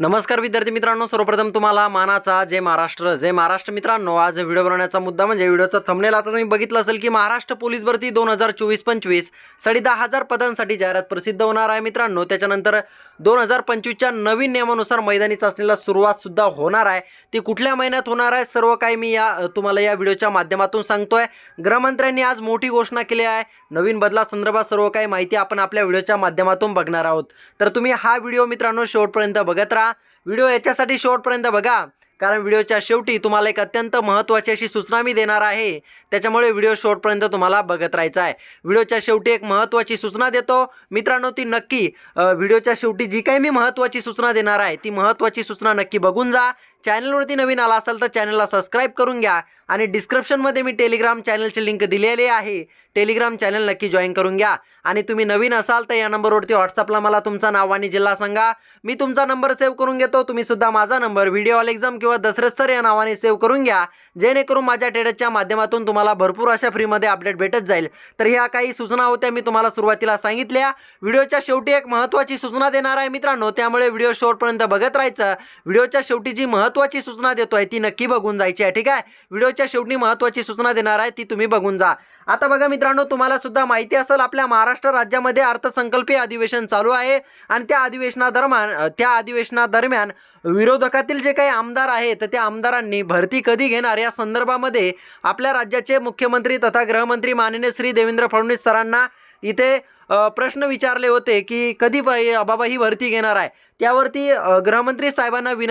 नमस्कार विद्यार्थी मित्रांनो सर्वप्रथम तुम्हाला मानाचा जय महाराष्ट्र. जय महाराष्ट्र मित्रांनो आज व्हिडिओ बनवण्याचा मुद्दा म्हणजे व्हिडिओचा थंबनेल आता तुम्ही बघितलं असेल की महाराष्ट्र पोलीस भरती दोन हजार चोवीस पंचवीस साडे दहा हजार पदांसाठी जाहिरात प्रसिद्ध होणार आहे मित्रांनो. त्याच्यानंतर दोन हजार पंचवीसच्या नवीन नियमानुसार मैदानी चाचणीला सुरुवात सुद्धा होणार आहे. ती कुठल्या महिन्यात होणार आहे? सर्व काही मी या तुम्हाला या व्हिडिओच्या माध्यमातून सांगतोय. गृहमंत्र्यांनी आज मोठी घोषणा केली आहे. नवीन बदलासंदर्भात सर्व काही माहिती आपण आपल्या व्हिडिओच्या माध्यमातून बघणार आहोत. तर तुम्ही हा व्हिडिओ मित्रांनो शेवटपर्यंत बघत राहा. व्हिडिओ याच्यासाठी शेवटपर्यंत बघा. कारण व्हिडिओच्या शेवटी तुम्हाला एक अत्यंत महत्त्वाची अशी सूचना मी देणार आहे. त्याच्यामुळे व्हिडिओ शेवटपर्यंत तुम्हाला बघत राहायचं आहे. व्हिडिओच्या शेवटी एक महत्त्वाची सूचना देतो. मित्रांनो ती नक्की व्हिडिओच्या शेवटी जी काही मी महत्त्वाची सूचना देणार आहे ती महत्त्वाची सूचना नक्की बघून जा. चॅनलवरती नवीन आला असाल तर चॅनलला सबस्क्राईब करून घ्या. आणि डिस्क्रिप्शनमध्ये मी टेलिग्राम चॅनलची लिंक दिलेली आहे. टेलिग्राम चॅनल नक्की जॉईन करून घ्या. आणि तुम्ही नवीन असाल तर या नंबरवरती व्हॉट्सअपला मला तुमचा नाव आणि जिल्हा सांगा. मी तुमचा नंबर सेव्ह करून घेतो. तुम्ही सुद्धा माझा नंबर व्हिडिओ ऑल एक्झाम किंवा दसरेस्तर या नावाने सेव्ह करून घ्या. जेणेकरून माझ्या टेडसच्या माध्यमातून तुम्हाला भरपूर अशा फ्रीमध्ये अपडेट भेटत जाईल. तर ह्या काही सूचना होत्या मी तुम्हाला सुरुवातीला सांगितल्या. व्हिडिओच्या शेवटी एक महत्त्वाची सूचना देणार आहे मित्रांनो. त्यामुळे व्हिडिओ शेवटपर्यंत बघत राहायचं. व्हिडिओच्या शेवटी जी महत्त्वाची सूचना देतो आहे ती नक्की बघून जायची आहे ठीक आहे? व्हिडिओच्या शेवटी महत्त्वाची सूचना देणार आहे ती तुम्ही बघून जा. आता बघा मित्रांनो तुम्हाला सुद्धा माहिती असेल आपल्या महाराष्ट्र राज्यामध्ये अर्थसंकल्पीय अधिवेशन चालू आहे. आणि त्या अधिवेशनादरम्यान त्या अधिवेशनादरम्यान विरोधकातील जे काही आमदार आहेत तर त्या आमदारांनी भरती कधी घेणार या संदर्भामध्ये आपल्या राज्याचे मुख्यमंत्री तथा गृहमंत्री माननीय श्री देवेंद्र फडणवीस सरांना इथे प्रश्न विचारले होते की कधी बाबा ही भरती घेणार आहे? त्यावरती गृहमंत्री साहेबांना विन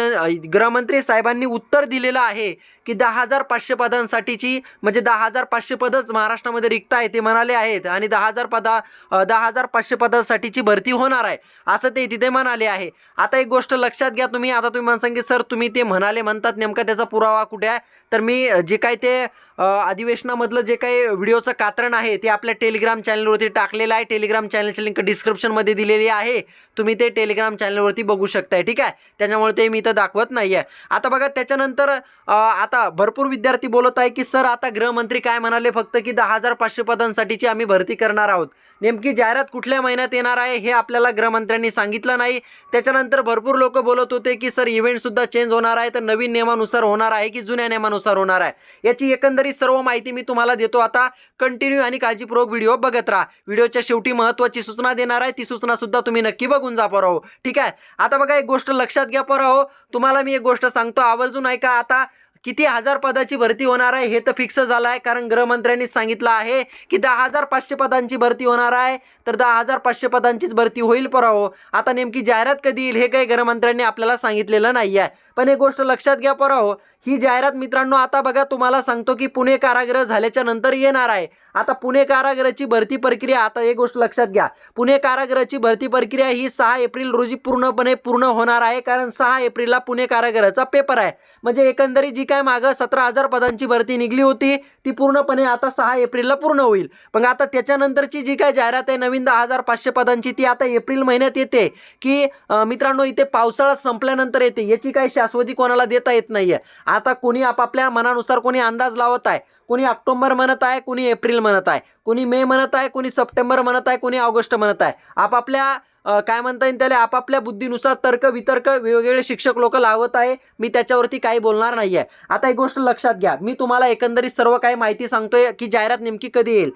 गृहमंत्री साहेबांनी उत्तर दिलेलं आहे की दहा हजार पाचशे पदांसाठीची म्हणजे दहा हजार पाचशे पदच महाराष्ट्रामध्ये रिक्त आहे ते म्हणाले आहेत आणि दहा हजार पदा दहा हजार पाचशे पदांसाठीची भरती होणार आहे असं ते तिथे म्हणाले आहे. आता एक गोष्ट लक्षात घ्या तुम्ही आता तुम्ही म्हणसान की सर तुम्ही ते म्हणाले म्हणतात नेमका त्याचा पुरावा कुठे आहे? तर मी जे काय ते अधिवेशनामधलं जे काही व्हिडिओचं कात्रण आहे ते आपल्या टेलिग्राम चॅनलवरती टाकलेलं आहे टेलिग्राम चॅनलची लिंक डिस्क्रिप्शनमध्ये दिलेली आहे. तुम्ही ते टेलिग्राम चॅनलवरती बघू शकताय ठीक आहे? त्याच्यामुळे ते मी इथं दाखवत नाही आहे आता बघा त्याच्यानंतर आता भरपूर विद्यार्थी बोलत आहे की सर आता गृहमंत्री काय म्हणाले फक्त की दहा हजार पाचशे पदांसाठीची आम्ही भरती करणार आहोत. नेमकी जाहिरात कुठल्या महिन्यात येणार आहे हे आपल्याला गृहमंत्र्यांनी सांगितलं नाही. त्याच्यानंतर भरपूर लोक बोलत होते की सर इव्हेंटसुद्धा चेंज होणार आहे तर नवीन नियमानुसार होणार आहे की जुन्या नियमानुसार होणार आहे? याची एकंदरीत सर्व माहिती मी तुम्हाला देतो. आता कंटिन्यू आणि काळजीपूर्वक व्हिडिओ बघत राहा. व्हिडिओच्या शेवटी महत्त्वाची सूचना देणार आहे ती सूचना सुद्धा तुम्ही नक्की बघून जा पोराहो. ठीक आहे? आता बघा एक गोष्ट लक्षात घ्या पोराहो. तुम्हाला मी एक गोष्ट सांगतो. आवर्जून ऐका आता. किती हजार पदाची भरती होणार आहे हे तर फिक्स झालं आहे कारण गृहमंत्र्यांनी सांगितलं आहे की दहा हजार पाचशे पदांची भरती होणार आहे. तर दहा हजार पाचशे पदांचीच भरती होईल परावो. आता नेमकी जाहिरात कधी येईल हे काही गृहमंत्र्यांनी आपल्याला सांगितलेलं नाही आहे पण एक गोष्ट लक्षात घ्या परावो ही जाहिरात मित्रांनो आता बघा तुम्हाला सांगतो की पुणे कारागृह झाल्याच्यानंतर येणार आहे. आता पुणे कारागृहाची भरती प्रक्रिया आता एक गोष्ट लक्षात घ्या. पुणे कारागृहाची भरती प्रक्रिया ही सहा एप्रिल रोजी पूर्णपणे पूर्ण होणार आहे. कारण सहा एप्रिलला पुणे कारागृहाचा पेपर आहे. म्हणजे एकंदरीत जी काय मागं? सतरा हजार पदांची भरती निघली होती. ती पूर्णपणे आता सहा एप्रिलला पूर्ण होईल. मग आता त्याच्यानंतरची जी काय जाहिरात आहे नवीन दहा हजार पाचशे पदांची ती आता एप्रिल महिन्यात येते. की मित्रांनो इथे पावसाळा संपल्यानंतर येते. याची काही शाश्वती कोणाला देता येत नाही आहे आता कोणी आपापल्या मनानुसार कोणी अंदाज लावत आहे. कोणी ऑक्टोबर म्हणत आहे कोणी एप्रिल म्हणत आहे. कोणी मे म्हणत आहे कोणी सप्टेंबर म्हणत आहे कोणी ऑगस्ट म्हणत आहे. आपापल्या काय म्हणता येईल त्याला? आपापल्या बुद्धीनुसार तर्क वितर्क वेगवेगळे शिक्षक लोक लावत आहे. मी त्याच्यावरती काही बोलणार नाही आहे आता एक गोष्ट लक्षात घ्या. मी तुम्हाला एकंदरीत सर्व काही माहिती सांगतोय की जाहिरात नेमकी कधी येईल.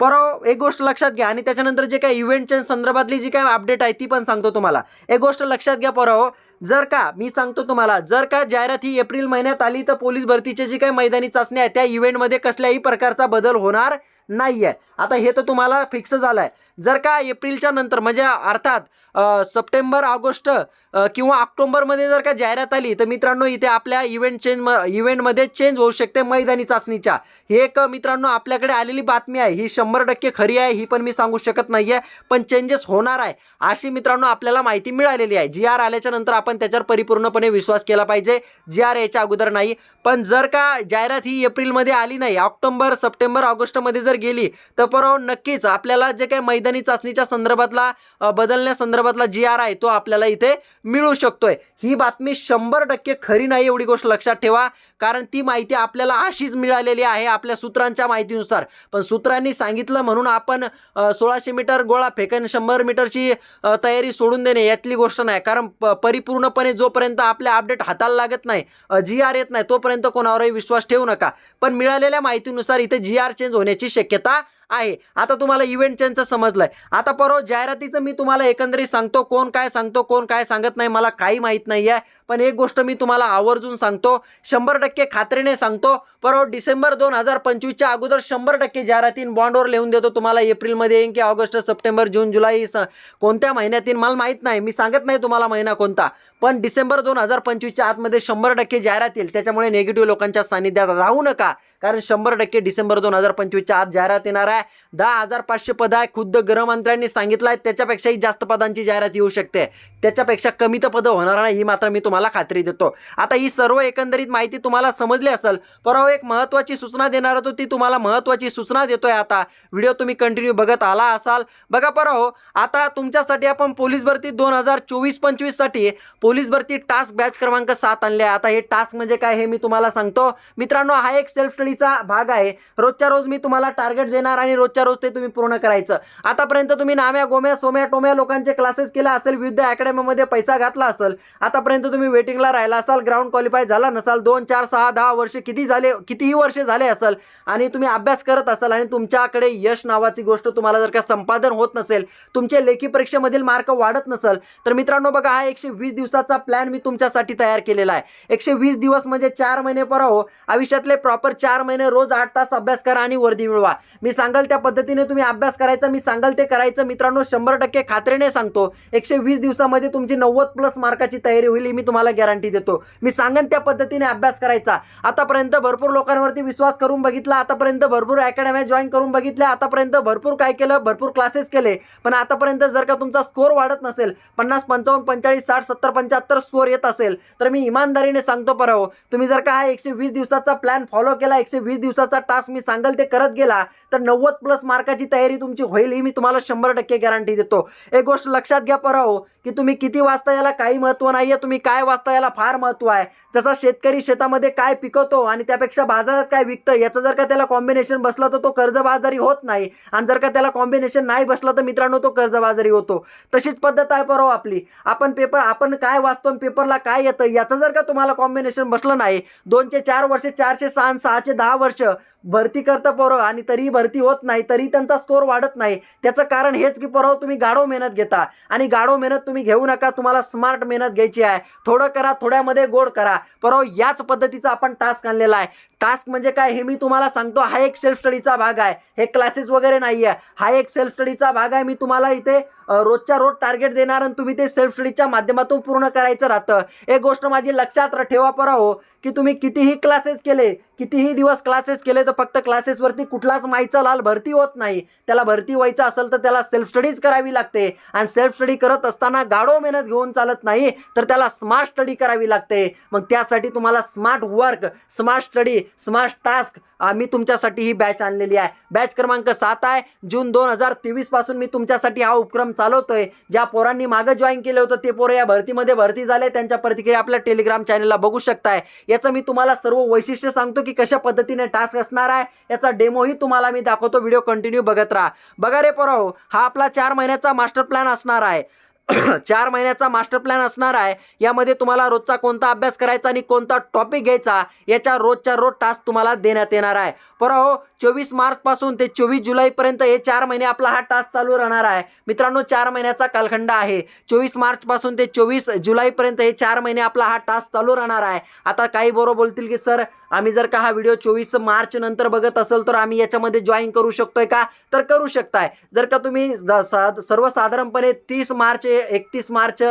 पर एक गोष्ट लक्षात घ्या आणि त्याच्यानंतर जे काही इव्हेंटच्या संदर्भातली जी काही अपडेट आहे ती पण सांगतो तुम्हाला. एक गोष्ट लक्षात घ्या परहो जर का मी सांगतो तुम्हाला जर का जाहिरात ही एप्रिल महिन्यात आली तर पोलीस भरतीच्या जी काही मैदानी चाचणी आहे त्या इव्हेंटमध्ये कसल्याही प्रकारचा बदल होणार नाही आहे आता हे तर तुम्हाला फिक्स झालं आहे जर का एप्रिलच्या नंतर म्हणजे अर्थात सप्टेंबर ऑगस्ट किंवा ऑक्टोबरमध्ये जर का जाहिरात आली तर मित्रांनो इथे आपल्या इव्हेंट चेंज म इव्हेंटमध्ये चेंज होऊ शकते मैदानी चाचणीच्या. हे एक मित्रांनो आपल्याकडे आलेली बातमी आहे. ही शंभर टक्के खरी आहे ही पण मी सांगू शकत नाही आहे पण चेंजेस होणार आहे. अशी मित्रांनो आपल्याला माहिती मिळालेली आहे. जी आर आल्याच्यानंतर आपण त्याच्यावर परिपूर्णपणे विश्वास केला पाहिजे. जी आर याच्या अगोदर नाही. पण जर का जाहिरात ही एप्रिलमध्ये आली नाही ऑक्टोबर सप्टेंबर ऑगस्टमध्ये जर गेली तर परवा नक्कीच आपल्याला जे काही मैदानी चाचणीच्या संदर्भातला बदलण्या बदलण्यासंदर्भातला जी आर आहे तो आपल्याला इथे मिळू शकतोय. ही बातमी शंभर टक्के खरी नाही एवढी गोष्ट लक्षात ठेवा. कारण ती माहिती आपल्याला अशीच मिळालेली आहे आपल्या सूत्रांच्या माहितीनुसार. पण सूत्रांनी सांगितलं म्हणून आपण सोळाशे मीटर गोळा फेकन शंभर मीटरची तयारी सोडून देणे यातली गोष्ट नाही. कारण परिपूर्ण पूर्णपणे जोपर्यंत आपल्या अपडेट हाताला लागत नाही जी आर येत नाही तोपर्यंत कोणावरही विश्वास ठेवू नका. पण मिळालेल्या माहितीनुसार इथे जी आर चेंज होण्याची शक्यता आहे. आता तुम्हाला इव्हेंट समजलं समजलंय. आता परवा जाहिरातीचं मी तुम्हाला एकंदरीत सांगतो कोण काय सांगतो कोण काय सांगत नाही मला काही माहीत नाही आहे पण एक गोष्ट मी तुम्हाला आवर्जून सांगतो शंभर टक्के खात्रीने सांगतो. परवा डिसेंबर दोन हजार पंचवीसच्या अगोदर शंभर टक्के जाहिरातीन बॉन्डवर लिहून देतो तुम्हाला एप्रिलमध्ये येईन की ऑगस्ट सप्टेंबर जून जुलै स कोणत्या महिन्यात येईन मला माहीत नाही. मी सांगत नाही तुम्हाला महिना कोणता. पण डिसेंबर दोन हजार पंचवीसच्या आतमध्ये शंभर टक्के जाहिरात येईल. त्याच्यामुळे निगेटिव्ह लोकांच्या सानिध्यात राहू नका. कारण शंभर टक्के डिसेंबर दोन हजार पंचवीसच्या आत जाहिरात येणार आहे. दहा हजार पाचशे पद आहे. खुद्द गृहमंत्र्यांनी सांगितलं आहे त्याच्यापेक्षाही जास्त पदांची जाहिरात येऊ शकते. त्याच्यापेक्षा कमी तर पदं होणार नाही ही मात्र मी तुम्हाला खात्री देतो. आता ही सर्व एकंदरीत माहिती तुम्हाला समजली असेल परवा एक महत्त्वाची सूचना देणार होतो ती तुम्हाला महत्त्वाची सूचना देतोय आता. व्हिडिओ तुम्ही कंटिन्यू बघत आला असाल बघा परवा हो आता तुमच्यासाठी आपण पोलीस भरती दोन हजार चोवीस पंचवीससाठी पोलीस भरती टास्क बॅच क्रमांक सात आणले आता हे टास्क म्हणजे काय हे मी तुम्हाला सांगतो. मित्रांनो हा एक सेल्फ स्टडीचा भाग आहे. रोजच्या रोज मी तुम्हाला टार्गेट देणार आणि रोजच्या रोज ते तुम्ही पूर्ण करायचं. आतापर्यंत तुम्ही नाम्या गोम्या सोम्या टोम्या लोकांचे क्लासेस केला असेल विविध अकॅडमीमध्ये पैसा घातला असेल आतापर्यंत तुम्ही वेटिंगला राहिला असाल ग्राउंड क्वालिफाय झाला नसाल दोन चार सहा दहा वर्ष किती झाले कितीही वर्ष झाले असेल आणि तुम्ही अभ्यास करत असाल आणि तुमच्याकडे यश नावाची गोष्ट तुम्हाला जर का संपादन होत नसेल तुमचे लेखी परीक्षेमधील मार्क वाढत नसेल तर मित्रांनो बघा हा एकशे वीस दिवसाचा प्लॅन मी तुमच्यासाठी तयार केलेला आहे. एकशे वीस दिवस म्हणजे चार महिने पर हो आयुष्यातले प्रॉपर चार महिने रोज आठ तास अभ्यास करा आणि वर्दी मिळवा. मी सांगाल त्या पद्धतीने तुम्ही अभ्यास करायचा मी सांगाल ते करायचं. मित्रांनो शंभर टक्के खात्रीने सांगतो. एकशे वीस दिवसामध्ये तुमची नव्वद प्लस मार्काची तयारी होईल ही मी तुम्हाला गॅरंटी देतो. मी सांगेन त्या पद्धतीने अभ्यास करायचा. आतापर्यंत भरपूर लोकांवरती विश्वास करून बघितला आतापर्यंत भरपूर अकॅडम्या जॉईन करून बघितल्या आतापर्यंत भरपूर काय केलं भरपूर क्लासेस केले. पण आतापर्यंत जर का तुमचा स्कोर वाढत नसेल पन्नास पंचावन्न पंचेचाळीस साठ सत्तर पंच्याहत्तर स्कोर येत असेल तर मी इमानदारीने सांगतो परव तुम्ही जर का हा एकशे वीस दिवसाचा प्लॅन फॉलो केला एकशे वीस दिवसाचा टास्क मी सांगाल ते करत गेला तर नव्वद प्लस मार्काची तयारी तुमची होईल ही मी तुम्हाला शंभर टक्के गॅरंटी देतो. एक गोष्ट लक्षात घ्या परव की तुम्ही किती वाजता याला काही महत्त्व नाही आहे तुम्ही काय वाजता याला फार महत्त्व आहे. जसा शेतकरी शेतामध्ये काय पिकवतो आणि त्यापेक्षा बाजारात काय विकतं याचं जर का त्याला कॉम्बिनेशन बसलं तर तो कर्जबाजारी होत नाही. आणि जर का त्याला कॉम्बिनेशन नाही बसलं तर मित्रांनो तो कर्जबाजारी होतो. तशीच पद्धत आहे परवा आपली. आपण पेपर आपण काय वाचतो आणि पेपरला काय येतं याचं जर का तुम्हाला कॉम्बिनेशन बसलं नाही दोनशे चार वर्ष चारशे सहा सहाशे दहा वर्ष भरती करतं पोरं आणि तरीही भरती होत नाही तरी त्यांचा स्कोर वाढत नाही. त्याचं कारण हेच की परवा तुम्ही गाढव मेहनत घेता आणि गाढव मेहनत तुम्ही घेऊ नका तुम्हाला स्मार्ट मेहनत घ्यायची आहे. थोडं करा थोड्यामध्ये गोड करा. परवा याच पद्धतीचा आपण टास्क आणलेला आहे. टास्क म्हणजे काय हे मी तुम्हाला सांगतो हा एक सेल्फ स्टडीचा भाग आहे. हे क्लासेस वगैरे नाही आहे. हा एक सेल्फ स्टडीचा भाग आहे. मी तुम्हाला इथे रोजच्या रोज टार्गेट देणार आणि तुम्ही ते सेल्फ स्टडीच्या माध्यमातून पूर्ण करायचं राहतं. एक गोष्ट माझी लक्षात ठेवा परा हो, की तुम्ही कितीही क्लासेस केले कितीही दिवस क्लासेस केले तर फक्त क्लासेसवरती कुठलाच माईचा लाल भरती होत नाही. त्याला भरती व्हायचं असेल तर त्याला सेल्फ स्टडीज करावी लागते. आणि सेल्फ स्टडी करत असताना गाढो मेहनत घेऊन चालत नाही तर त्याला स्मार्ट स्टडी करावी लागते. मग त्यासाठी तुम्हाला smart work smart study smart task. आम्ही तुमच्यासाठी ही बॅच आणलेली आहे. बॅच क्रमांक सात आहे. जून दोन हजार तेवीसपासून मी तुमच्यासाठी हा उपक्रम चालवतोय. ज्या पोरांनी मागं जॉईन केलं होतं ते पोरं या भरतीमध्ये भरती झाले त्यांच्या प्रतिक्रिया आपल्या टेलिग्राम चॅनलला बघू शकताय. याचं मी तुम्हाला सर्व वैशिष्ट्य सांगतो की कशा पद्धतीने टास्क असणार आहे. याचा डेमोही तुम्हाला मी दाखवतो. व्हिडिओ कंटिन्यू बघत राहा. बघा रे पोराहो हा आपला चार महिन्याचा मास्टर प्लॅन असणार आहे. चार महिन्याचा मास्टर प्लॅन असणार आहे. यामध्ये तुम्हाला रोजचा कोणता अभ्यास करायचा आणि कोणता टॉपिक घ्यायचा याच्या रोजच्या रोज टास्क तुम्हाला देण्यात येणार आहे. पर हो चोवीस मार्चपासून ते चोवीस जुलैपर्यंत हे चार महिने आपला हा टास्क चालू राहणार आहे. मित्रांनो चार महिन्याचा कालखंड आहे. चोवीस मार्चपासून ते चोवीस जुलैपर्यंत हे चार महिने आपला हा टास्क चालू राहणार आहे. आता काही बरोबर बोलतील की सर आम्ही जर का हा व्हिडिओ चोवीस मार्च नंतर बघत असेल तर आम्ही याच्यामध्ये जॉईन करू शकतोय का? तर करू शकताय. जर का तुम्ही ज- सा- सर्वसाधारणपणे तीस मार्च एकतीस मार्च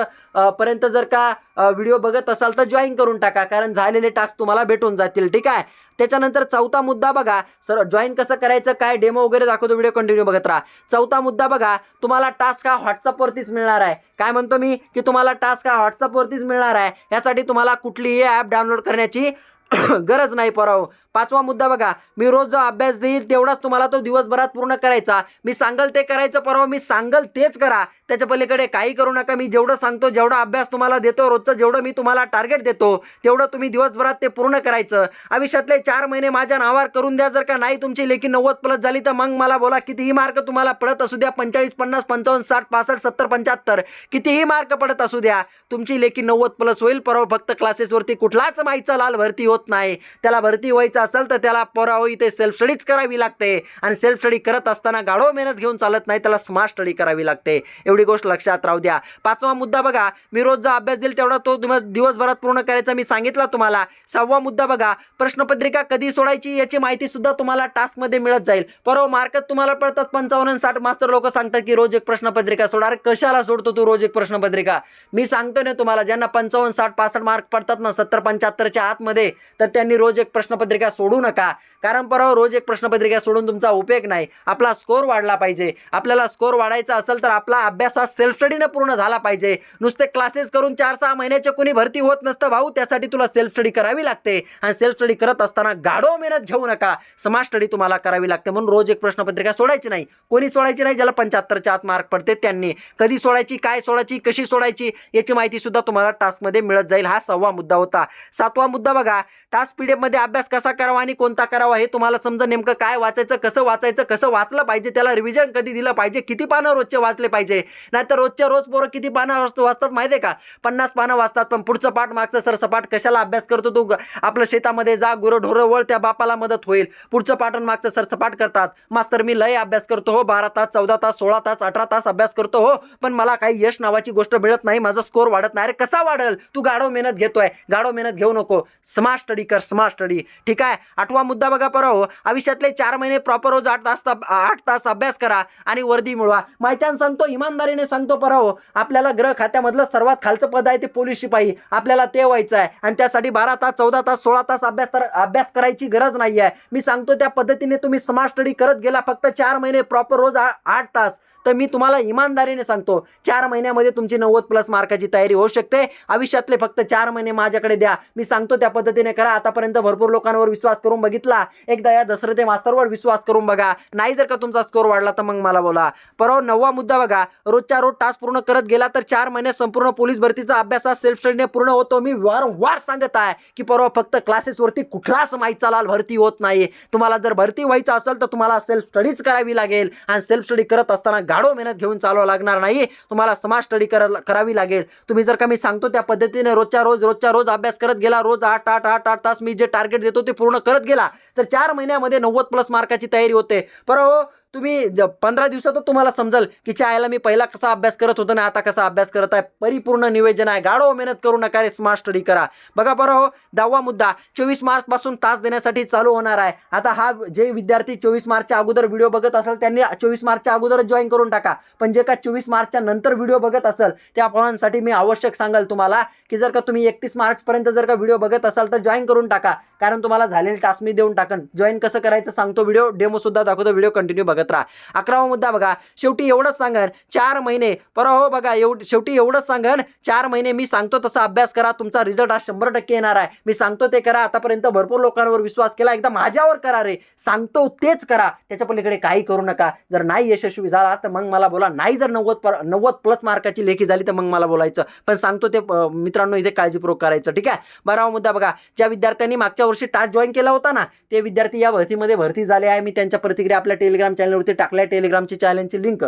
पर्यंत जर का व्हिडिओ बघत असाल तर जॉईन करून टाका. कारण झालेले टास्क तुम्हाला भेटून जातील. ठीक आहे? त्याच्यानंतर चौथा मुद्दा बघा. सर जॉईन कसं करायचं काय डेमो वगैरे दाखवतो व्हिडिओ कंटिन्यू बघत राहा. चौथा मुद्दा बघा. तुम्हाला टास्क हा व्हॉट्सअपवरतीच मिळणार आहे. काय म्हणतो मी? की तुम्हाला टास्क हा व्हॉट्सअपवरतीच मिळणार आहे. यासाठी तुम्हाला कुठलीही ॲप डाउनलोड करण्याची गरज नाही पराव. पाचवा मुद्दा बघा. मी रोज जो अभ्यास देईल तेवढाच तुम्हाला तो दिवसभरात पूर्ण करायचा. मी सांगल ते करायचं पराव मी सांगल तेच करा. त्याच्या पलीकडे काही करू नका. मी जेवढं सांगतो जेवढा अभ्यास तुम्हाला देतो रोजचं जेवढं मी तुम्हाला टार्गेट देतो तेवढं तुम्ही दिवसभरात ते पूर्ण करायचं. आयुष्यातले चार महिने माझ्या नावावर करून द्या जर का नाही तुमची लेखी नव्वद प्लस झाली तर मग मला बोला कितीही मार्क तुम्हाला पडत असू द्या पंचाळीस पन्नास पंचावन्न साठ पासष्ट सत्तर पंच्याहत्तर कितीही मार्क पडत असू द्या तुमची लेखी नव्वद प्लस होईल परवा. फक्त क्लासेसवरती कुठलाच माईचा लाल भरती होत नाही. त्याला भरती व्हायचं असेल तर त्याला पोराव इथे सेल्फ स्टडीच करावी लागते. आणि सेल्फ स्टडी करत असताना गाढव मेहनत घेऊन चालत नाही त्याला स्मार्ट स्टडी करावी लागते. एवढी गोष्ट लक्षात राहू द्या. पाचवा मुद्दा बघा मी रोज जो अभ्यास देईल तेवढा तो दिवस दिवसभरात पूर्ण करायचा मी सांगितला तुम्हाला. सहावा मुद्दा बघा प्रश्नपत्रिका कधी सोडायची याची माहिती सुद्धा तुम्हाला टास्कमध्ये मिळत जाईल. परवा मार्क तुम्हाला पडतात पंचावन्न साठ मास्तर लोक सांगतात की रोज एक प्रश्नपत्रिका सोडा. अरे कशाला सोडतो तू रोज एक प्रश्नपत्रिका? मी सांगतो ना तुम्हाला ज्यांना पंचावन्न साठ पासष्ट मार्क पडतात ना सत्तर पंच्याहत्तरच्या आतमध्ये तर त्यांनी रोज एक प्रश्नपत्रिका सोडू नका. कारण परवा रोज एक प्रश्नपत्रिका सोडून तुमचा उपयोग नाही. आपला स्कोर वाढला पाहिजे. आपल्याला स्कोर वाढायचा असेल तर आपला अभ्यास हा सेल्फ स्टडीने पूर्ण झाला पाहिजे. नुसते क्लासेस करून चार सहा महिन्याच्या कोणी भरती होत नसतं भाऊ. त्यासाठी तुला सेल्फ स्टडी करावी लागते. आणि सेल्फ स्टडी करत असताना गाढो मेहनत घेऊ नका. समाज स्टडी तुम्हाला करावी लागते म्हणून रोज एक प्रश्नपत्रिका सोडायची नाही. कोणी सोडायची नाही ज्याला पंच्याहत्तरच्या आत मार्क पडते त्यांनी. कधी सोडायची काय सोडायची कशी सोडायची याची माहिती सुद्धा तुम्हाला टास्कमध्ये मिळत जाईल. हा सहावा मुद्दा होता. सातवा मुद्दा बघा. टास्क पी डी एफमध्ये अभ्यास कसा करावा आणि कोणता करावा हे तुम्हाला समजा नेमकं काय वाचायचं कसं वाचायचं कसं वाचलं पाहिजे त्याला रिव्हिजन कधी दिलं पाहिजे किती पानं रोजचे वाचले पाहिजे? नाहीतर रोजच्या रोज पोरं किती पानं वाचतो वाचतात माहिती आहे का? पन्नास पानं वाचतात पण पुढचं पाठ मागचं सरसपाट कशाला अभ्यास करतो तू? ग- आपलं शेतामध्ये जा गुरं ढोरं वळ त्या बापाला मदत होईल. पुढचं पाठ आणि मागचं सरसपाट करतात. मास्तर मी लय अभ्यास करतो हो बारा तास चौदा तास सोळा तास अठरा तास अभ्यास करतो हो पण मला काही यश नावाची गोष्ट मिळत नाही माझा स्कोर वाढत नाही. अरे कसा वाढल? तू गाढव मेहनत घेतोय. गाढव मेहनत घेऊ नको. स्मार्ट स्टडी कर स्मार्ट स्टडी ठीक आहे? आठवा मुद्दा बघा परवा हो. आयुष्यातले चार महिने प्रॉपर रोज आठ तास आठ तास अभ्यास करा आणि वर्दी मिळवा. मायचान सांगतो इमानदारीने सांगतो परवा हो. आपल्याला ग्रह खात्यामधलं सर्वात खालचं पद आहे ते पोलीस शिपाई आपल्याला ते व्हायचं आहे. आणि त्यासाठी बारा तास चौदा तास सोळा तास अभ्यास तर अभ्यास करायची गरज नाही आहे मी सांगतो त्या पद्धतीने तुम्ही स्मार्ट स्टडी करत गेला फक्त चार महिने प्रॉपर रोज आठ तास. तर मी तुम्हाला इमानदारीने सांगतो चार महिन्यामध्ये तुमची नव्वद प्लस मार्काची तयारी होऊ शकते. आयुष्यातले फक्त चार महिने माझ्याकडे द्या. मी सांगतो त्या पद्धतीने करा. आतापर्यंत भरपूर लोकांवर विश्वास करून बघितला. एकदा या दसरथे मास्तरवर विश्वास करून बघा. नाही जर का तुमचा स्कोर वाढला तर मग मला बोला. परवा नववा मुद्दा बघा. रोजच्या रोज टास्क पूर्ण करत गेला तर चार महिने संपूर्ण पोलीस भरतीचा अभ्यास हा सेल्फ स्टडीने पूर्ण होतो. मी वारंवार सांगत आहे की परवा फक्त क्लासेसवरती कुठलाच माहीचा लाल भरती होत नाही. तुम्हाला जर भरती व्हायचं असेल तर तुम्हाला सेल्फ स्टडीच करावी लागेल. आणि सेल्फ स्टडी करत असताना गाढो मेहनत घेऊन चालवा लागणार नाही. तुम्हाला समाज स्टडी करावी लागेल. तुम्ही जर का मी सांगतो त्या पद्धतीने रोजच्या रोज रोजच्या रोज अभ्यास करत गेला. रोज आठ आठ आठ आठ तास मी जे टार्गेट देतो ते पूर्ण करत गेला तर चार महिन्यामध्ये नव्वद प्लस मार्काची तयारी होते. पर हो तुम्ही ज पंधरा दिवसातच तुम्हाला समजेल की चायला मी पहिला कसा अभ्यास करत होतो ना आता कसा अभ्यास करत आहे. परिपूर्ण नियोजन आहे. गाढव मेहनत करू नका रे स्मार्ट स्टडी करा. बघा बरं हो दहावा मुद्दा चोवीस मार्चपासून तास देण्यासाठी चालू होणार आहे. आता हा जे विद्यार्थी चोवीस मार्चच्या अगोदर व्हिडिओ बघत असेल त्यांनी चोवीस मार्चच्या अगोदरच जॉईन करून टाका. पण जे का चोवीस मार्चच्या नंतर व्हिडिओ बघत असेल त्या पोरांसाठी मी आवश्यक सांगाल तुम्हाला की जर का तुम्ही एकतीस मार्चपर्यंत जर का व्हिडिओ बघत असाल तर जॉईन करून टाका. कारण तुम्हाला झालेले टास्क मी देऊन टाकन. जॉईन कसं करायचं सांगतो व्हिडिओ डेमो सुद्धा दाखवतो व्हिडिओ कंटिन्यू बघत राहा. अकरावा मुद्दा बघा. शेवटी एवढंच सांगन चार महिने. परवा हो बघा एव शेवटी एवढंच सांगन चार महिने मी सांगतो तसा अभ्यास करा तुमचा रिझल्ट हा शंभर टक्के येणार आहे. मी सांगतो ते करा आतापर्यंत भरपूर लोकांवर विश्वास केला एकदा माझ्यावर करा रे. सांगतो तेच करा. त्याच्या पलीकडे काही करू नका. जर नाही यशस्वी झाला तर मग मला बोला. नाही जर नव्वद पर नव्वद प्लस मार्काची लेखी झाली तर मग मला बोलायचं. पण सांगतो ते मित्रांनो इथे काळजीपूर्वक करायचं ठीक आहे? बारावा मुद्दा बघा. ज्या विद्यार्थ्यांनी मागच्या वर्षी टास्क जॉईन केला होता ना ते विद्यार्थी या भरतीमध्ये भरती झाले आहे. मी त्यांच्या प्रतिक्रिया आपल्या टेलिग्राम चॅनलवरती टाकल्या टेलिग्रामची चॅनलची लिंक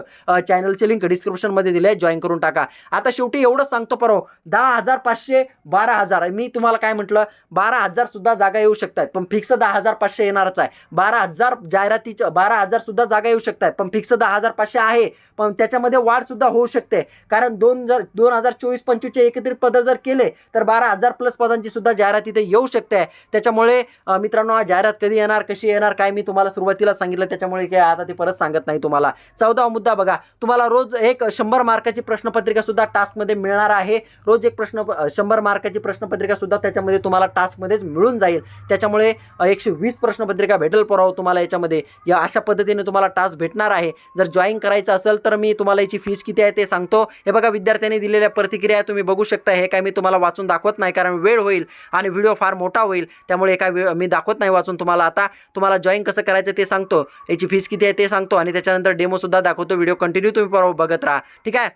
चॅनलची लिंक डिस्क्रिप्शनमध्ये दिली आहे जॉईन करून टाका. आता शेवटी एवढंच सांगतो परवा दहा हजार पाचशे बारा हजार. मी तुम्हाला काय म्हटलं बारा हजार सुद्धा जागा येऊ शकतात पण फिक्स दहा हजार पाचशे येणारच आहे. बारा हजार जाहिरातीच्या बारा हजार सुद्धा जागा येऊ शकतात पण फिक्स दहा हजार पाचशे आहे पण त्याच्यामध्ये वाढ सुद्धा होऊ शकते. कारण दोन जर दोन हजार चोवीस पंचवीसचे एकत्रित पदं जर केले तर बारा हजार प्लस पदांची सुद्धा जाहिरात इथे येऊ शकते. त्याच्यामुळे मित्रांनो जाहिरात कधी येणार कशी येणार काय मी तुम्हाला सुरुवातीला सांगितलं त्याच्यामुळे काय आता ते परत सांगत नाही तुम्हाला. चौदावा मुद्दा बघा. तुम्हाला रोज एक शंभर मार्काची प्रश्नपत्रिका सुद्धा टास्कमध्ये मिळणार आहे. रोज एक प्रश्न शंभर मार्काची प्रश्नपत्रिका सुद्धा त्याच्यामध्ये तुम्हाला टास्कमध्येच मिळून जाईल. त्याच्यामुळे एकशे वीस प्रश्नपत्रिका भेटेल पराव तुम्हाला याच्यामध्ये. या अशा पद्धतीने तुम्हाला टास्क भेटणार आहे. जर जॉईन करायचं असेल तर मी तुम्हाला याची फीस किती आहे ते सांगतो. हे बघा विद्यार्थ्यांनी दिलेल्या प्रतिक्रिया तुम्ही बघू शकता. हे काय मी तुम्हाला वाचून दाखवत नाही कारण वेळ होईल आणि व्हिडिओ फार मोठा होईल. त्यामुळे एका वेळ मी दाखवत नाही वाचून तुम्हाला आता. तुम्हाला जॉईन कसं करायचं ते सांगतो. याची फीस किती आहे ते सांगतो आणि त्याच्यानंतर डेमोसुद्धा दाखवतो. व्हिडिओ कंटिन्यू तुम्ही बरोबर बघत राहा. ठीक आहे?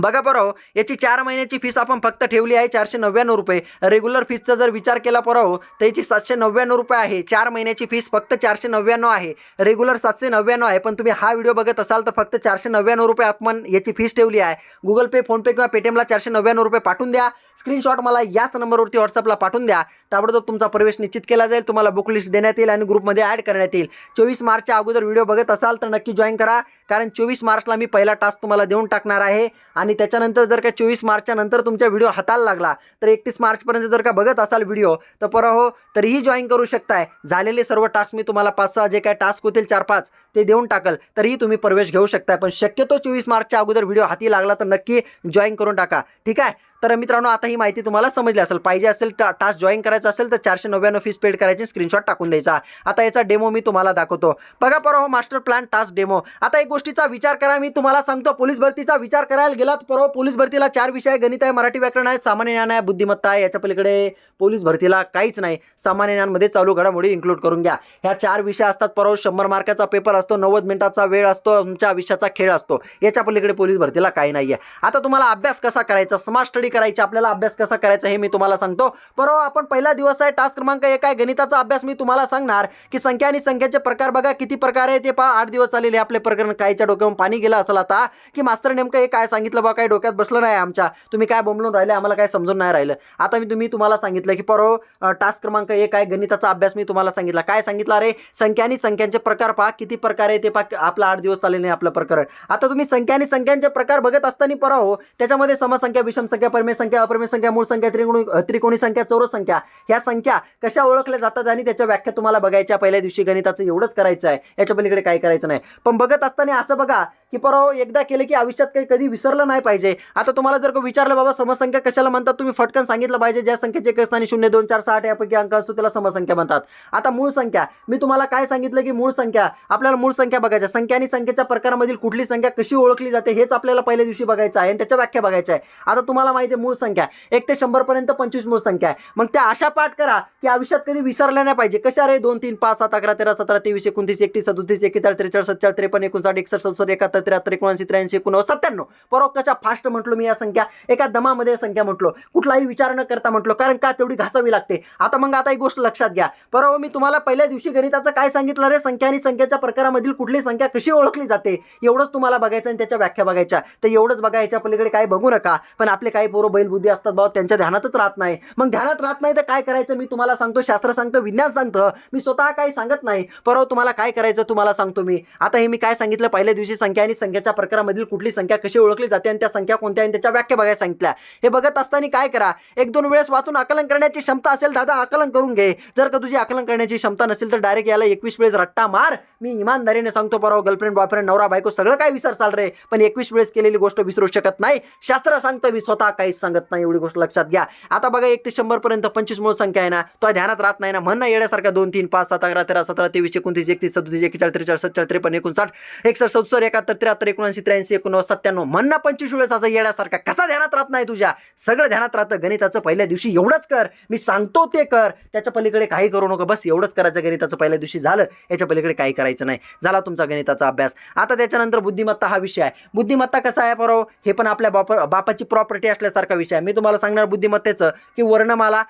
बघा पराव हो, याची चार महिन्याची फीस आपण फक्त ठेवली आहे चारशे नव्याण्णव रुपये. रेग्युलर फीसचा जर विचार केला पराव हो, तर याची सातशे नव्याण्णव रुपये आहे. चार महिन्याची फीस फक्त चारशे नव्याण्णव आहे. रेग्युलर सातशे नव्याण्णव आहे. पण तुम्ही हा व्हिडिओ बघत असाल तर फक्त चारशे नव्याण्णव रुपये आपण याची फीस ठेवली आहे. गुगल पे फोनपे किंवा पेटीएमला चारशे नव्याण्णव रुपये पाठवून द्या. स्क्रीनशॉट मला याच नंबरवरती व्हॉट्सअपला पाठवून द्या. ताबडतोब तुमचा प्रवेश निश्चित केला जाईल. तुम्हाला बुक लिस्ट देण्यात येईल आणि ग्रुपमध्ये ॲड करण्यात येईल. चोवीस मार्चच्या अगोदर व्हिडिओ बघत असाल तर नक्की जॉईन करा. कारण चोवीस मार्चला मी पहिला टास्क तुम्हाला देऊन टाकणार आहे. आणि आणि त्याच्यानंतर जर का चोवीस मार्चच्या नंतर तुमचा व्हिडिओ हाताला लागला तर एकतीस मार्चपर्यंत जर का बघत असाल व्हिडिओ तर परवा हो तरीही जॉईन करू शकताय. झालेले सर्व टास्क मी तुम्हाला पाच सहा जे काय टास्क होतील चार पाच ते देऊन टाकल तरीही तुम्ही प्रवेश घेऊ शकताय. पण शक्यतो चोवीस मार्चच्या अगोदर व्हिडिओ हाती लागला तर नक्की जॉईन करून टाका. ठीक आहे? तर मित्रांनो आता ही माहिती तुम्हाला समजली असेल पाहिजे असेल टा टास्क जॉईन करायचा असेल तर चारशे नव्याण्णव फीस पेड करायची स्क्रीनशॉट टाकून द्यायचा. आता याचा डेमो मी तुम्हाला दाखवतो. बघा परवा मास्टर प्लॅन टास्क डेमो आता एक गोष्टीचा विचार करा मी तुम्हाला सांगतो पोलीस भरतीचा विचार करायला गेलात परवा हो, पोलीस भरतीला चार विषय गणित आहे मराठी व्याकरण आहे सामान्य ज्ञान आहे बुद्धिमत्ता आहे याच्या पलीकडे पोलीस भरतीला काहीच नाही. सामान्य ज्ञानमध्ये चालू घडामोडी इन्क्लूड करून घ्या. ह्या चार विषय असतात परवा हो, शंभर मार्काचा पेपर असतो नव्वद मिनिटाचा वेळ असतो तुमच्या आयुष्याचा खेळ असतो याच्या पलीकडे पोलीस भरतीला काही नाही आहे आता तुम्हाला अभ्यास कसा करायचा? स्मार्ट स्टडी करायची आपल्याला अभ्यास कसा करायचा हे मी तुम्हाला सांगतो. परवा आपण पहिला दिवस आहे टास्क क्रमांक एक आहे गणिताचा अभ्यास मी तुम्हाला सांगणार की संख्या आणि संख्याचे प्रकार बघा किती प्रकार आहे ते पहा. आठ दिवस चाललेले आपले प्रकरण कायच्या डोक्यावर पाणी गेलं असेल आता की मास्तर नेमकं हे काय सांगितलं बा काय डोक्यात बसलं नाही आमच्या. तुम्ही काय बोंबलून राहिले आम्हाला काय समजून नाही राहिलं. आता मी तुम्ही तुम्हाला सांगितलं की परो टास्क क्रमांक एक आहे गणिताचा अभ्यास मी तुम्हाला सांगितला. काय सांगितलं? अरे संख्या आणि संख्यांचे प्रकार पहा किती प्रकार आहे ते पहा आपला आठ दिवस चालेल आहे आपलं प्रकरण. आता तुम्ही संख्या आणि संख्यांचे प्रकार बघत असताना परा हो त्याच्यामध्ये समसंख्या विषम संख्या परमेय संख्या अपरमेय संख्या मूळ संख्या त्रिकोणी त्रिकोणी संख्या चौरस संख्या ह्या संख्या कशा ओळखल्या जातात आणि त्याच्या व्याख्या तुम्हाला बघायच्या पहिल्या दिवशी गणिताचं एवढंच करायचं आहे. याच्या पलीकडे काही करायचं नाही. पण बघत असताना असं बघा की परवा एकदा केलं की आयुष्यात काही कधी विसरलं नाही पाहिजे. आता तुम्हाला जर का विचारलं बाबा समसंख्या कशाला म्हणतात तुम्ही फटकन सांगितलं पाहिजे. ज्या संख्येचे एक असताना शून्य दोन चार सहा आठ यापैकी अंक असतो त्याला समसंख्या म्हणतात. आता मूळ संख्या मी तुम्हाला काय सांगितलं की मूळ संख्या आपल्याला मूळ संख्या बघायच्या संख्या आणि संख्येच्या प्रकारामधील कुठली संख्या कशी ओळखली जाते हेच आपल्याला पहिल्या दिवशी बघायचं आहे आणि त्याच्या व्याख्या बघायच्या आहे. आता तुम्हाला माहिती आहे मूळ संख्या एक ते शंभर पर्यंत पंचवीस मूळ संख्या आहे. मग त्या अशा पाठ करा की आयुष्यात कधी विसरल्या नाही पाहिजे. कशा रे? दोन तीन पाच सात अकरा तेरा सतरा तेवीस एकोणतीस एकतीस सदतीस एकेचाळीस त्रेचाळीस सत्तर त्रेपन्न एकोणसाठ एकसष्ट सत्तर एकाहत्तर त्र्याहत्तर एकोणऐंशी त्र्याऐंशी एकोणनव्वद सत्त्याण्णव. परवा कशा फास्ट म्हटलो मी या संख्या? एका दमामध्ये संख्या म्हटलो. कुठलाही विचार न करता म्हटलो कारण का तेवढी घासावी लागते? आता मग आता ही गोष्ट लक्षात घ्या. परवा मी तुम्हाला पहिल्या दिवशी गणिताचं काय सांगितलं रे? संख्या आणि संख्येच्या प्रकारामधील कुठली संख्या कशी ओळखली जाते? एवढंच तुम्हाला बघायचं आणि त्याच्या व्याख्या बघायच्या. तर एवढंच बघा याच्या पलीकडे काय बघू नका. पण आपले काही पोरं बैलबुद्धी असतात बाबा त्यांच्या ध्यानातच राहत नाही. मग ध्यानात राहत नाही तर काय करायचं? मी तुम्हाला सांगतो शास्त्र सांगतो विज्ञान सांगतं. मी स्वतः काही सांगत नाही. परवा तुम्हाला काय करायचं तुम्हाला सांगतो मी. आता हे मी काय सांगितलं? पहिल्या दिवशी संख्या आणि संख्याच्या प्रकारामधील कुठली संख्या कशी ओळखली जाते आणि त्या संख्या कोणत्या आणि त्याच्या व्याख्या बघायला सांगितल्या. हे बघत असताना काय करा? एक दोन वेळेस वाचून आकलन करण्याची क्षमता असेल दादा आकलन करून घे. जर का तुझी आकलन करण्याची क्षमता नसेल तर डायरेक्ट याला एकवीस वेळेस रट्टा मार. मी इमानदारीने सांगतो परवा गर्लफ्रेंड बॉयफ्रेंड नवरा बायको सगळं काय विसरसाल रे. पण एकवीस वेळेस केलेली गोष्ट विसरू शकत नाही. शास्त्र सांगतं मी स्वतः काही काहीच सांगत नाही एवढी गोष्ट लक्षात घ्या. आता बघा एक ते शंभर पर्यंत पंचवीस मूळ संख्या आहे ना तो ध्यानात राहत नाही ना. म्हणणं ना येण्यासारखा दोन तीन पाच सात अकरा तेरा सतरा तेवीस एकोणतीस एकतीस सदतीस एकेचाळीस त्रेचाळीस सत्तर त्रेपन्न एकोणसाठ एकसष्ट सत्तर एकाहत्तर त्र्याहत्तर एकोणऐंशी त्र्याऐंशी एकोणनव्वद सत्त्याण्णव. म्हणणं पंचवीस वेळेस असं येण्यासारखा कसा ध्यानात राहत नाही तुझ्या? सगळं ध्यानात राहतं. गणिताचं पहिल्या दिवशी एवढंच कर. मी सांगतो ते कर. त्याच्या पलीकडे काही करू नको. बस एवढंच करायचं. गणिताचं पहिल्या दिवशी झालं. याच्या पलीकडे काही करायचं नाही. झाला तुमचा गणिताचा अभ्यास. आता त्याच्यानंतर बुद्धिमत्ता हा विषय आहे. बुद्धिमत्ता कसा आहे बरोबर हे पण आपल्या बाप बापाची प्रॉपर्टी असल्यासारखा विषय आहे. मी तुम्हाला सांगणार बुद्धिमत्तेचं की वर्णमाला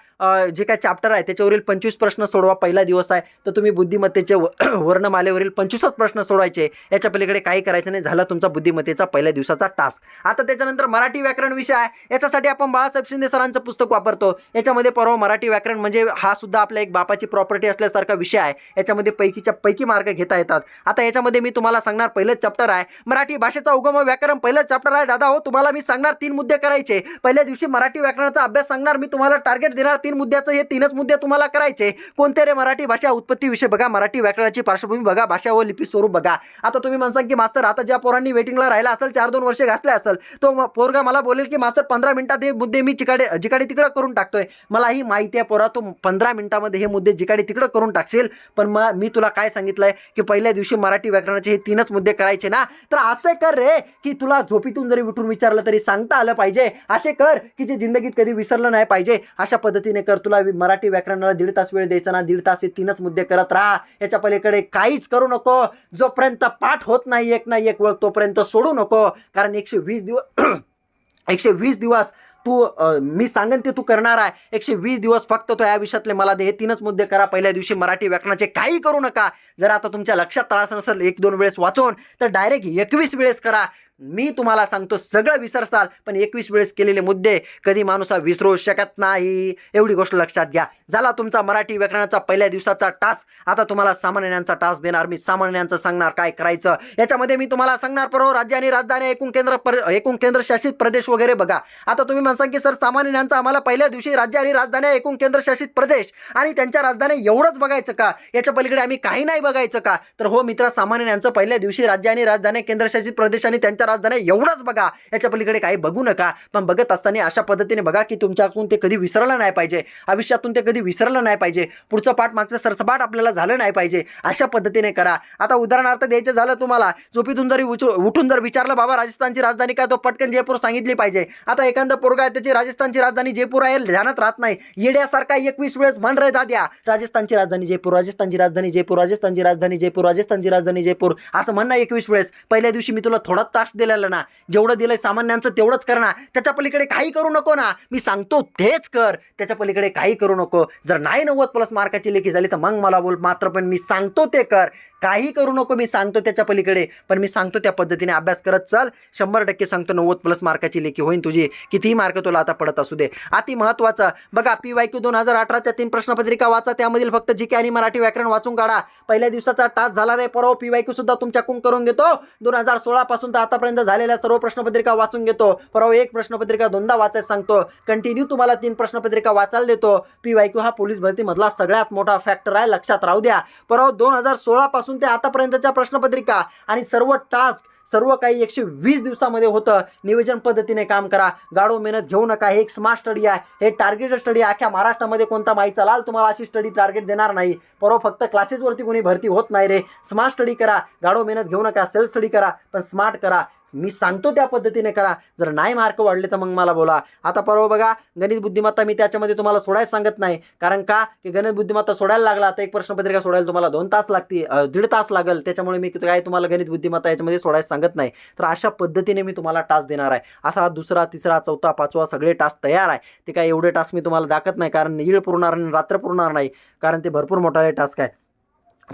जे काय चॅप्टर आहे त्याच्यावरील पंचवीस प्रश्न सोडवा पहिला दिवस आहे. तर तुम्ही बुद्धिमत्तेचे व- वर्णमालेवरील पंचवीसच प्रश्न सोडवायचे. याच्या पलीकडे काही करायचं नाही. झाला तुमचा बुद्धिमत्तेचा पहिल्या दिवसाचा टास्क आता त्याच्यानंतर मराठी व्याकरण विषय आहे. याच्यासाठी आपण बाळासाहेब शिंदे सरांचं पुस्तक वापरतो. याच्यामध्ये परवा मराठी व्याकरण म्हणजे हा सुद्धा आपल्या एक बापाची प्रॉपर्टी असल्यासारखा विषय आहे. याच्यामध्ये पैकीच्या पैकी मार्क घेता येतात. आता याच्यामध्ये मी तुम्हाला सांगणार पहिलं चॅप्टर आहे. मराठी भाषेचा उगम व्याकरण पहिलं चॅप्टर आहे. दादा हो तुम्हाला मी सांगणार तीन मुद्दे करायचे. पहिल्या दिवशी मराठी व्याकरणाचा अभ्यास सांगणार मी तुम्हाला टार्गेट देणार. तीन मुद्द्याचं हे तीनच मुद्दे तुम्हाला करायचे. कोणते रे मराठी भाषा? उत्पत्ती विषय बघा. मराठी व्याकरणाची पार्श्वभूमी बघा. भाषा व लिपी स्वरूप बघा. आता तुम्ही म्हणसाल की मास्तर आता ज्या पोरांनी वेटिंगला राहिला असेल चार दोन वर्ष घासले असेल तो पोरगा मला बोलेल की मास्तर पंधरा मिनिटात हे मुद्दे मी जिकडे जिकडे तिकडं करून टाकतोय. मलाही माहिती आहे पोरा तू पंधरा मिनिटामध्ये हे मुद्दे जिकडे तिकडं करून टाकशील. पण मग मी तुला काय सांगितलंय की पहिल्या दिवशी मराठी व्याकरणाचे हे तीनच मुद्दे करायचे ना? तर असं कर रे की तुला झोपीतून जरी उठून विचारलं तरी सांगता आलं पाहिजे. असे कर की जे जिंदगीत कधी विसरलं नाही पाहिजे. अशा पद्धतीने कर. तुला मराठी व्याकरणाला दीड तास वेळ द्यायचा ना दीड तास हे तीनच मुद्दे करत राहा. याच्या पलीकडे काहीच करू नको. जोपर्यंत पाठ होत नाही एक ना एक वेळ तोपर्यंत सोडू नको. कारण एकशे वीस दिवस एकशे वीस दिवस तू मी सांगेन ते तू करणार आहे. एकशे वीस दिवस फक्त तो या विषयातले मला दे. हे तीनच मुद्दे करा. पहिल्या दिवशी मराठी व्याकरणाचे काही करू नका. जर आता तुमच्या लक्षात त्रास नसेल एक दोन वेळेस वाचून तर डायरेक्ट एकवीस वेळेस करा. मी तुम्हाला सांगतो सगळं विसरसाल पण एकवीस वेळेस केलेले मुद्दे कधी माणूस हा विसरू शकत नाही. एवढी गोष्ट लक्षात घ्या. झाला तुमचा मराठी व्याकरणाचा पहिल्या दिवसाचा टास्क आता तुम्हाला सामान्यांचा टास्क देणार. मी सामान्यांचं सांगणार काय करायचं. याच्यामध्ये मी तुम्हाला सांगणार परवा राज्य आणि राजधानी एकूण केंद्र पर एकूण केंद्रशासित प्रदेश वगैरे बघा. आता तुम्ही म्हणसान की सर सामान्य आम्हाला पहिल्या दिवशी राज्य आणि राजधानी एकूण केंद्रशासित प्रदेश आणि त्यांच्या राजधानी एवढंच बघायचं का? याच्या पलीकडे आम्ही काही नाही बघायचं का? तर हो मित्र सामान्यांचं पहिल्या दिवशी राज्य आणि राजधानी केंद्रशासित प्रदेश आणि त्यांच्या राजधानी एवढंच बघा. याच्या पलीकडे काही बघू नका. पण बघत असताना अशा पद्धतीने बघा की तुमच्याकडून ते कधी विसरलं नाही पाहिजे. आयुष्यातून ते कधी विसरलं नाही पाहिजे. पुढचं पाठ मागचं सरसपाट आपल्याला झालं नाही पाहिजे. अशा पद्धतीने करा. आता उदाहरणार्थ द्यायचं झालं तुम्हाला. झोपीतून जरी उठून जर विचारलं बाबा राजस्थानची राजधानी काय? तो पटकन जयपूर सांगितली पाहिजे. आता एखादा पोरगा आहे त्याची राजस्थानची राजधानी जयपूर आहे ध्यानात राहत नाही. येड्यासारखा एकवीस वेळेस म्हण रे दाद्या राजस्थानची राजधानी जयपूर राजस्थानची राजधानी जयपूर राजस्थानची राजधानी जयपूर राजस्थानची राजधानी जयपूर. असं म्हणणं एकवीस वेळेस. पहिल्या दिवशी मी तुला थोडा तास दिलेलं ना. जेवढं दिलंय सामान्यांचं तेवढंच कर ना. त्याच्या पलीकडे काही करू नको ना. मी सांगतो तेच कर. त्याच्या पलीकडे काही करू नको. जर नाही नव्वद प्लस मार्काची लेखी झाली तर मग मला बोल. मात्र पण मी सांगतो ते कर. काही करू नको मी सांगतो त्याच्या पलीकडे. पण मी सांगतो त्या पद्धतीने अभ्यास करत चल. शंभर टक्के सांगतो नव्वद प्लस मार्काची लेखी होईल तुझी. कितीही मार्क तुला आता पडत असू दे. अति महत्त्वाचं बघा पी वाय क्यू दोन हजार अठराच्या तीन प्रश्नपत्रिका वाचा. त्यामधील फक्त जी के आणि मराठी व्याकरण वाचून काढा. पहिल्या दिवसाचा टास्क झाला नाही. परवा पी वाय क्यू सुद्धा तुमच्याकडून करून घेतो. दोन हजार सोळा पासून तर आतापर्यंत झालेल्या सर्व प्रश्नपत्रिका वाचून घेतो. परवा एक प्रश्नपत्रिका दोनदा वाचायला सांगतो. कंटिन्यू तुम्हाला तीन प्रश्नपत्रिका वाचायला देतो. पी वाय क्यू हा पोलीस भरतीमधला सगळ्यात मोठा फॅक्टर आहे. लक्षात राहू द्या. परवा दोन हजार सोळा पासून ते आतापर्यंतच्या प्रश्नपत्रिका आणि सर्व टास्क सर्व काही एकशे वीस दिवसामध्ये होतं. नियोजन पद्धतीने काम करा. गाडो मेहनत घेऊ नका. हे एक स्मार्ट स्टडी आहे. हे टार्गेट स्टडी आहे. अख्ख्या महाराष्ट्रामध्ये कोणता माहिती? चालाल तुम्हाला अशी स्टडी टार्गेट देणार नाही. परवा फक्त क्लासेसवरती कोणी भरती होत नाही रे. स्मार्ट स्टडी करा. गाडो मेहनत घेऊ नका. सेल्फ स्टडी करा. पण स्मार्ट करा. मी सांगतो त्या पद्धतीने करा. जर नाही मार्क वाढले तर मग मला बोला. आता परवा बघा गणित बुद्धिमत्ता मी त्याच्यामध्ये तुम्हाला सोडायला सांगत नाही. कारण का? की गणित बुद्धिमत्ता सोडायला लागला आता एक प्रश्नपत्रिका सोडायला तुम्हाला दोन तास लागतील दीड तास लागेल. त्याच्यामुळे मी काय तुम्हाला गणित बुद्धिमत्ता याच्यामध्ये सोडायला सांगत नाही. तर अशा पद्धतीने मी तुम्हाला टास्क देणार आहे. असा हा दुसरा तिसरा चौथा पाचवा सगळे टास्क तयार आहे. ते काय एवढे टास्क मी तुम्हाला दाखत नाही कारण येळ पुरणार आणि रात्र पुरणार नाही. कारण ते भरपूर मोठा टास्क आहे.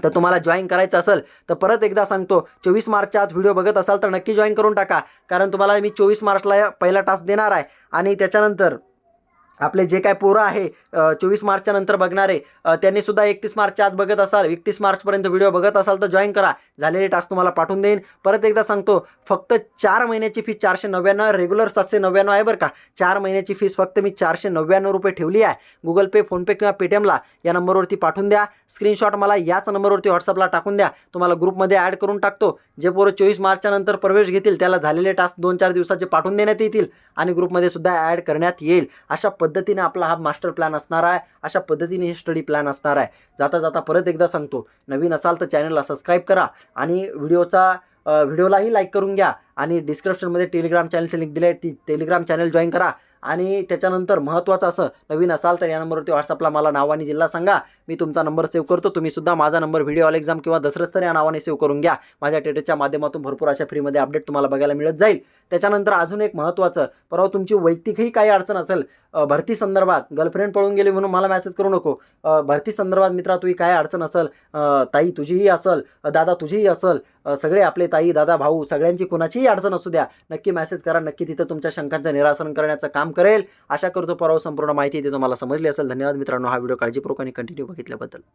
तर तुम्हाला जॉईन करायचं असेल तर परत एकदा सांगतो चोवीस मार्चच्या आत व्हिडिओ बघत असाल तर नक्की जॉईन करून टाका. कारण तुम्हाला मी चोवीस मार्चला पहिला टास्क देणार आहे. आणि त्याच्यानंतर आपले जे काय पोरं आहे चोवीस मार्चच्या नंतर बघणारे त्यांनी सुद्धा एकतीस मार्चच्या आत बघत असाल एकतीस मार्चपर्यंत व्हिडिओ बघत असाल तर जॉईन करा. झालेले टास्क तुम्हाला पाठवून देईन. परत एकदा सांगतो फक्त चार महिन्याची फीस चारशे नव्याण्णव रेग्युलर सातशे नव्याण्णव आहे बरं का. चार महिन्याची फीस फक्त मी चारशे नव्याण्णव रुपये ठेवली आहे. गुगल पे फोनपे किंवा पेटीएमला या नंबरवरती पाठवून द्या. स्क्रीनशॉट मला याच नंबरवरती व्हॉट्सअपला टाकून द्या. तुम्हाला ग्रुपमध्ये ॲड करून टाकतो. जे पोरं चोवीस मार्चच्या नंतर प्रवेश घेतील त्याला झालेले टास्क दोन चार दिवसाचे पाठवून देण्यात येतील आणि ग्रुपमध्ये सुद्धा ॲड करण्यात येईल. अशा पद्धतीने आपला हा मास्टर प्लॅन असणार आहे अशा पद्धतीने हे स्टडी प्लॅन असणार आहे. जाता जाता परत एकदा सांगतो नवीन असाल तर चॅनलला सबस्क्राईब करा आणि व्हिडिओचा व्हिडिओलाही लाईक करून घ्या आणि डिस्क्रिप्शनमध्ये टेलिग्राम चॅनलचे लिंक दिले आहे ती टेलिग्राम चॅनल जॉईन करा. आणि त्याच्यानंतर महत्त्वाचं असं नवीन असाल तर या नंबरवरती व्हॉट्सअपला मला नाव आणि जिल्हा सांगा. मी तुमचा नंबर सेव्ह करतो. तुम्ही सुद्धा माझा नंबर व्हिडिओ ऑल एक्झाम किंवा दसरस्तर या नावाने सेव्ह करून घ्या. माझ्या टेटेच्या माध्यमातून भरपूर अशा फ्रीमध्ये अपडेट तुम्हाला बघायला मिळत जाईल. त्याच्यानंतर अजून एक महत्त्वाचं परवा तुमची वैयक्तिकही काही अडचण असेल भरती संदर्भात गर्लफ्रेंड पळून गेली म्हणून मला मॅसेज करू नको. भरती संदर्भात मित्रा तुझी काय अडचण असेल? ताई तुझीही असेल दादा तुझीही असेल सगळे आपले ताई दादा भाऊ सगळ्यांची कोणाचीही अडचण असू द्या. नक्की मॅसेज करा नक्की तिथं तुमच्या शंकांचं निरासन करण्याचं काम करेल. आशा करतो परवा संपूर्ण माहिती इथे तुम्हाला समजली असेल. धन्यवाद मित्रांनो. हा व्हिडिओ काळजीपूर्वक आणि कंटिन्यू बघितल्याबद्दल.